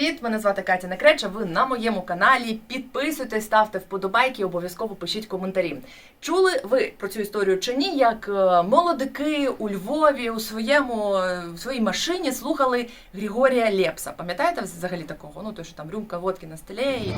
привіт! Мене звати Катя Некреча. Ви на моєму каналі. Підписуйтесь, ставте вподобайки, обов'язково пишіть коментарі. Чули ви про цю історію чи ні? Як е, молодики у Львові у своєму е, в своїй машині слухали Григорія Лепса. Пам'ятаєте взагалі такого? Ну той, що там рюмка водки на столі і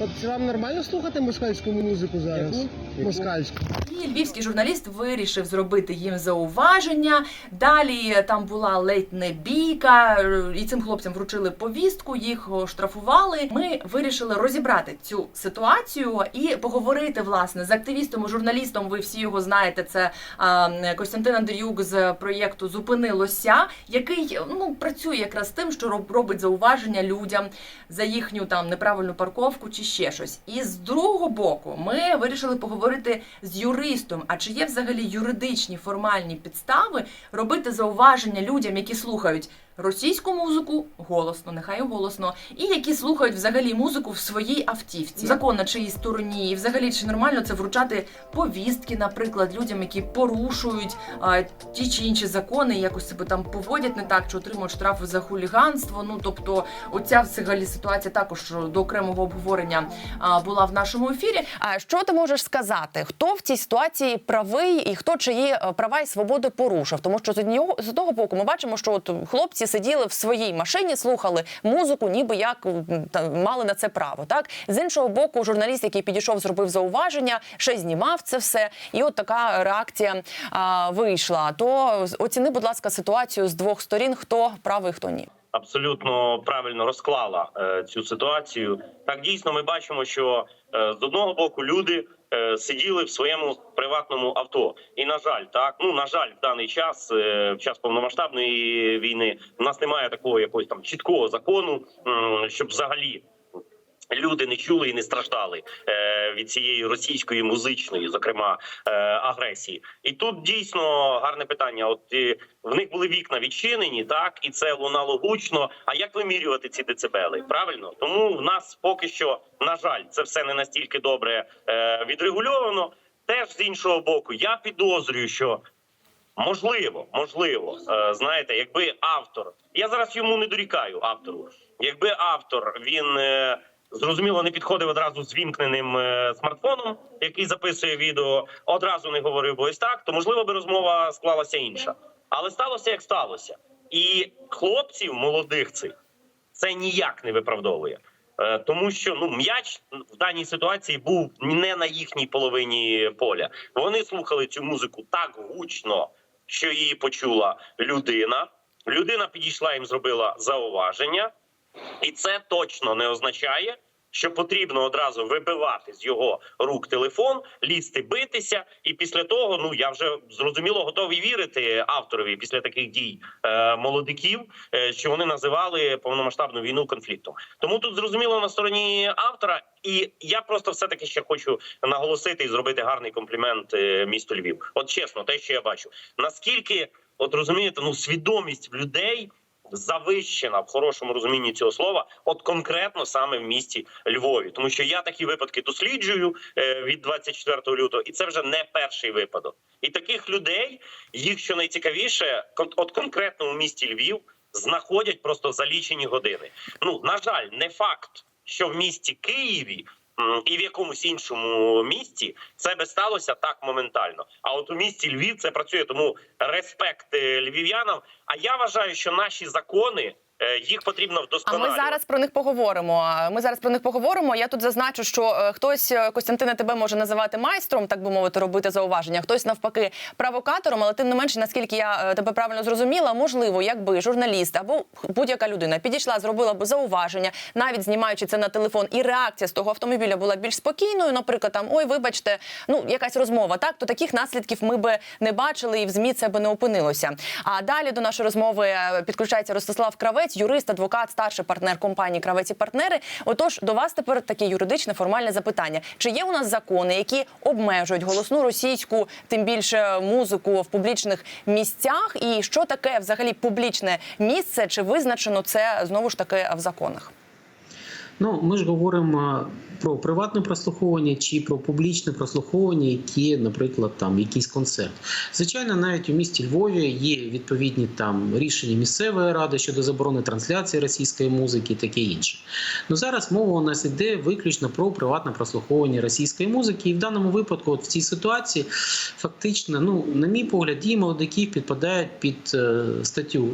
От вам нормально слухати москальську музику зараз? Яку? Москальську. Львівський журналіст вирішив зробити їм зауваження. Далі там була ледь не бійка, е, і цим хлопцям вручили повістку, їх штрафували. Ми вирішили розібрати цю ситуацію і поговорити власне з активістом журналістом. Ви всі його знаєте. Це Костянтин Андріюк з проєкту Зупинилося, який ну працює якраз тим, що робить зауваження людям за їхню там неправильну парковку чи ще щось. І з другого боку, ми вирішили поговорити з юристом. А чи є взагалі юридичні формальні підстави робити зауваження людям, які слухають російську музику голосно, нехай голосно, і які слухають взагалі музику в своїй автівці? Закон на чиїй стороні, і взагалі чи нормально це вручати повістки, наприклад, людям, які порушують а, ті чи інші закони, якось себе там поводять не так, чи отримують штрафи за хуліганство. Ну тобто, оця взагалі ситуація також до окремого обговорення а, була в нашому ефірі. А що ти можеш сказати? Хто в цій ситуації правий і хто чиї е, права і свободи порушив? Тому що з одного з одного боку ми бачимо, що от хлопці сиділи в своїй машині, слухали музику, ніби як та, мали на це право. Так з іншого боку, журналіст, який підійшов, зробив зауваження, ще знімав це все. І от така реакція а, вийшла. То оціни, будь ласка, ситуацію з двох сторін: хто правий, хто ні. абсолютно правильно розклала е, цю ситуацію. Так дійсно ми бачимо, що е, з одного боку люди сиділи в своєму приватному авто, і на жаль, так ну на жаль, в даний час, е, в час повномасштабної війни, у нас немає такого якогось там чіткого закону, щоб взагалі. Люди не чули і не страждали е, від цієї російської музичної, зокрема е, агресії. І тут дійсно гарне питання. От е, в них були вікна відчинені, так і це лунало гучно. А як вимірювати ці децибели? Правильно, тому в нас поки що, на жаль, це все не настільки добре е, відрегульовано. Теж з іншого боку, я підозрюю, що можливо, можливо, е, знаєте, якби автор, я зараз йому не дорікаю автору. Якби автор він е, зрозуміло не підходив одразу з вімкненим е, смартфоном, який записує відео, одразу не говорив би ось так, то можливо би розмова склалася інша. Але сталося як сталося, і хлопців молодих цих це ніяк не виправдовує. Е, Тому що ну м'яч в даній ситуації був не на їхній половині поля. Вони слухали цю музику так гучно, що її почула людина. Людина підійшла їм, зробила зауваження, і це точно не означає, що потрібно одразу вибивати з його рук телефон, лізти, битися. І після того, ну я вже зрозуміло готовий вірити авторові після таких дій е, молодиків, е, що вони називали повномасштабну війну конфліктом. Тому тут зрозуміло на стороні автора, і я просто все таки ще хочу наголосити і зробити гарний комплімент е, місту Львів. От чесно, те, що я бачу, наскільки, от розумієте, ну свідомість людей. Завищена в хорошому розумінні цього слова, от конкретно саме в місті Львові, тому що я такі випадки досліджую е, від 24 лютого, і це вже не перший випадок. І таких людей їх що найцікавіше, от конкретно у місті Львів знаходять просто за лічені години. Ну на жаль, не факт, що в місті Києві. І в якомусь іншому місті це би сталося так моментально. А от у місті Львів це працює. Тому респект е, львів'янам. А я вважаю, що наші закони їх потрібно А ми зараз про них поговоримо. Ми зараз про них поговоримо. Я тут зазначу, що е, хтось е, Костянтина тебе може називати майстром, так би мовити, робити зауваження. Хтось навпаки провокатором, але тим не менше, наскільки я е, тебе правильно зрозуміла, можливо, якби журналіст або будь-яка людина підійшла, зробила б зауваження, навіть знімаючи це на телефон, і реакція з того автомобіля була більш спокійною. Наприклад, там ой, вибачте, ну якась розмова. Так то таких наслідків ми би не бачили, і в змі це би не опинилося. А далі до нашої розмови е, підключається Ростислав Кравець, юрист, адвокат, старший партнер компанії Кравець і партнери. Отож, до вас тепер таке юридичне формальне запитання: чи є у нас закони, які обмежують голосну російську, тим більше музику в публічних місцях? І що таке взагалі публічне місце? Чи визначено це знову ж таки в законах? Ну, ми ж говоримо про приватне прослуховування чи про публічне прослуховування, яке, наприклад, там якийсь концерт. Звичайно, навіть у місті Львові є відповідні там рішення місцевої ради щодо заборони трансляції російської музики і таке інше. Ну зараз мова у нас йде виключно про приватне прослуховування російської музики, і в даному випадку, от в цій ситуації, фактично, ну на мій погляд, дії молодиків підпадають під е, статтю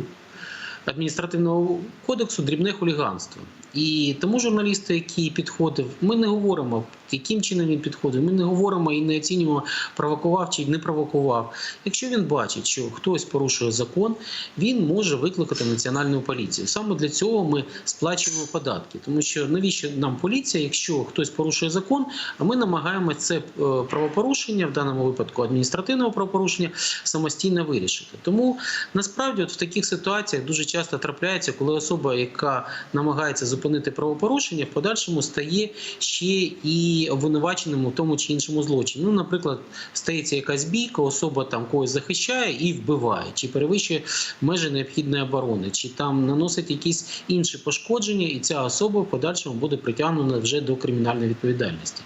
адміністративного кодексу дрібне хуліганство. І тому журналісту, який підходив, ми не говоримо, яким чином він підходив. Ми не говоримо і не оцінюємо, провокував чи не провокував. Якщо він бачить, що хтось порушує закон, він може викликати національну поліцію. Саме для цього ми сплачуємо податки, тому що навіщо нам поліція, якщо хтось порушує закон, а ми намагаємося це е, правопорушення, в даному випадку адміністративного правопорушення, самостійно вирішити. Тому насправді, от в таких ситуаціях дуже часто трапляється, коли особа, яка намагається зупинити правопорушення, в подальшому стає ще і обвинуваченим у тому чи іншому злочині. Ну, наприклад, стається якась бійка, особа там когось захищає і вбиває, чи перевищує межі необхідної оборони, чи там наносить якісь інші пошкодження, і ця особа в подальшому буде притягнена вже до кримінальної відповідальності.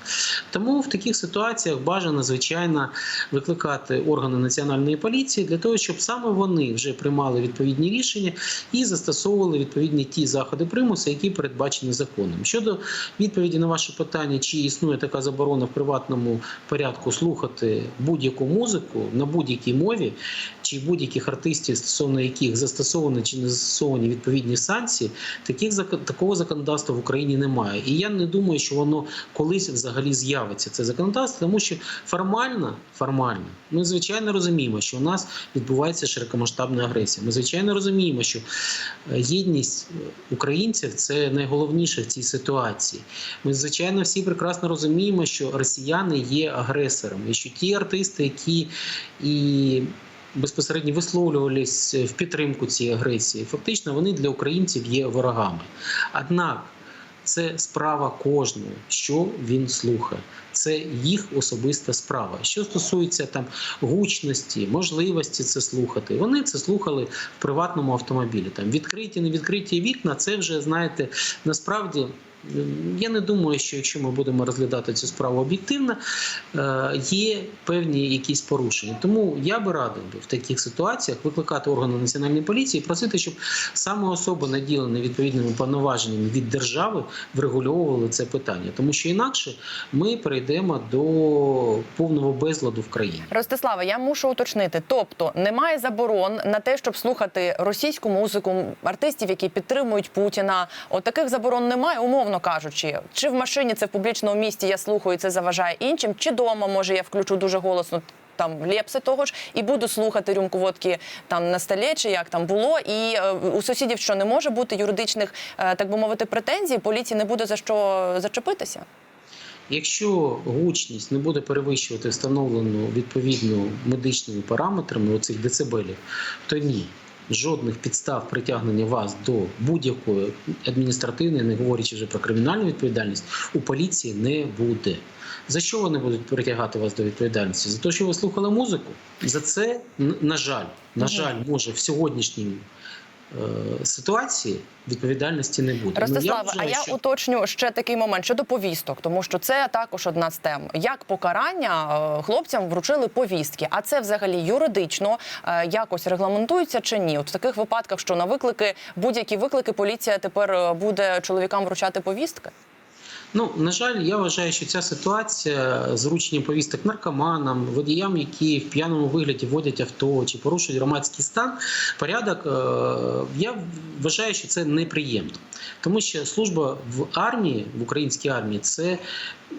Тому в таких ситуаціях бажано звичайно викликати органи національної поліції для того, щоб саме вони вже приймали відповідні рішення і застосовували відповідні ті заходи примусу, які передбачені законом. Щодо відповіді на ваше питання, чи існує така заборона в приватному порядку слухати будь-яку музику на будь-якій мові, чи будь-яких артистів, стосовно яких застосовані чи не застосовані відповідні санкції, таких такого законодавства в Україні немає. І я не думаю, що воно колись взагалі з'явиться це законодавство, тому що формально, формально, ми звичайно розуміємо, що у нас відбувається широкомасштабна агресія. Ми звичайно розуміємо, що е, єдність українців це найголовніше в цій ситуації. Ми звичайно всі прекрасно розуміємо, що росіяни є агресором, і що ті артисти, які і безпосередньо висловлювались в підтримку цієї агресії, фактично вони для українців є ворогами. Однак це справа кожного, що він слухає. Це їх особиста справа. Що стосується там гучності, можливості це слухати, вони це слухали в приватному автомобілі. Там відкриті, не відкриті вікна. Це вже знаєте, насправді. Я не думаю, що якщо ми будемо розглядати цю справу об'єктивно, е, є певні якісь порушення. Тому я би радив в таких ситуаціях викликати органи національної поліції і просити, щоб саме особи, наділені відповідними повноваженнями від держави, врегульовували це питання, тому що інакше ми перейдемо до повного безладу в країні. Ростислава, я мушу уточнити. Тобто немає заборон на те, щоб слухати російську музику, артистів, які підтримують Путіна. От таких заборон немає, умовно кажучи. Чи в машині це в публічному місті я слухаю, це заважає іншим, чи дома може я включу дуже голосно. Там лепси того ж, і буду слухати рюмку водки там на столі, чи як там було. І е, у сусідів що не може бути юридичних, е, так би мовити, претензій, поліції не буде за що зачепитися. Якщо гучність не буде перевищувати встановлену відповідно медичними параметрами оцих децибелів, то ні. Жодних підстав притягнення вас до будь-якої адміністративної, не говорячи вже про кримінальну відповідальність, у поліції не буде. За що вони будуть притягати вас до відповідальності? За те, що ви слухали музику? За це, на жаль, на жаль, може в сьогоднішній ситуації відповідальності не буде. Ну, Ростислава, а я що- уточню ще такий момент щодо повісток, тому що це також одна з тем. Як покарання е, хлопцям вручили повістки, а це взагалі юридично е, якось регламентується чи ні? От в таких випадках, що на виклики, будь-які виклики, поліція тепер е, буде чоловікам вручати повістки. Ну на жаль, я вважаю, що ця ситуація з врученням повісток наркоманам, водіям, які в п'яному вигляді водять авто чи порушують громадський стан, порядок. е, Я вважаю, що це неприємно, тому що служба в армії, в українській армії, це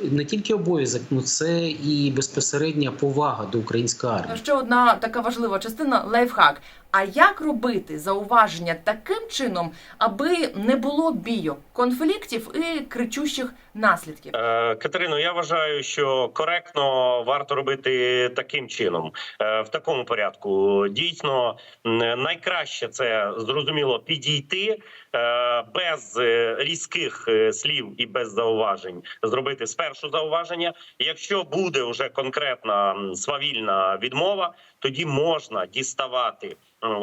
не тільки обов'язок, ну це і безпосередня повага до української армії. Ще одна така важлива частина лайфхак. А як робити зауваження таким чином, аби не було бійок, конфліктів і кричущих наслідків? Е, Катерино, я вважаю, що коректно варто робити таким чином, е, в такому порядку. Дійсно, найкраще це зрозуміло підійти е, без різких слів і без зауважень. Зробити спершу зауваження. Якщо буде вже конкретна свавільна відмова, тоді можна діставати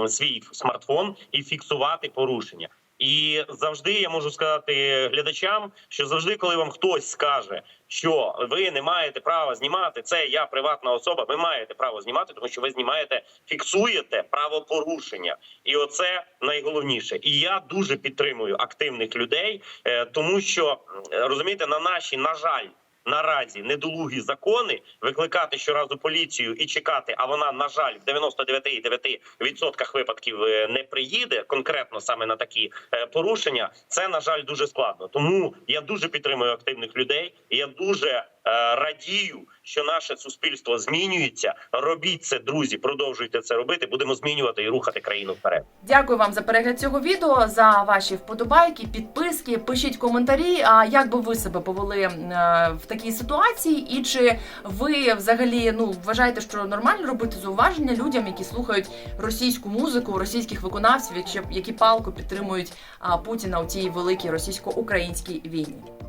свій смартфон і фіксувати порушення. І завжди я можу сказати глядачам, що завжди, коли вам хтось скаже, що ви не маєте права знімати, це я приватна особа. Ви маєте право знімати, тому що ви знімаєте, фіксуєте правопорушення, і оце найголовніше. І я дуже підтримую активних людей, е, тому що розумієте, на наші, на жаль. Наразі недолугі закони викликати щоразу поліцію і чекати, а вона на жаль в 99,9% випадків е, не приїде конкретно саме на такі е, порушення. Це на жаль дуже складно. Тому я дуже підтримую активних людей. і Я дуже радію, що наше суспільство змінюється. Робіть це, друзі. Продовжуйте це робити. Будемо змінювати і рухати країну вперед. Дякую вам за перегляд цього відео, за ваші вподобайки, підписки. Пишіть коментарі. А як би ви себе повели е, в такій ситуації? І чи ви взагалі ну вважаєте, що нормально робити зауваження людям, які слухають російську музику, російських виконавців, які, які палко підтримують Путіна у цій великій російсько-українській війні?